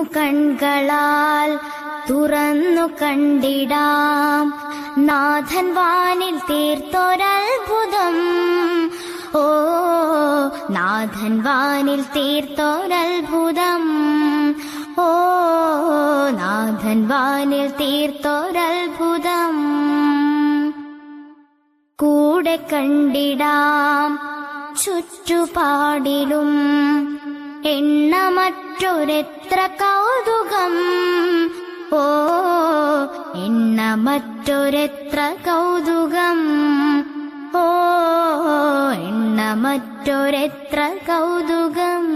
കുഞ്ഞു കൺകളാൽ തുറന്നു കണ്ടിടാം. നാഥൻ വാനിൽ തീർത്തൊരത്ഭുതം. ഓ നാഥൻ വാനിൽ തീർത്തൊരത്ഭുതം. ഓ നാഥൻ വാനിൽ തീർത്തൊരത്ഭുതം. കൂടെ കണ്ടിടാം ചുറ്റുപാടിലും. എണ്ണമറ്റൊരെത്ര കൗതുകം? ഓ എണ്ണമറ്റൊരെത്ര കൗതുകം? ഓ എണ്ണമറ്റൊരെത്ര കൗതുകം?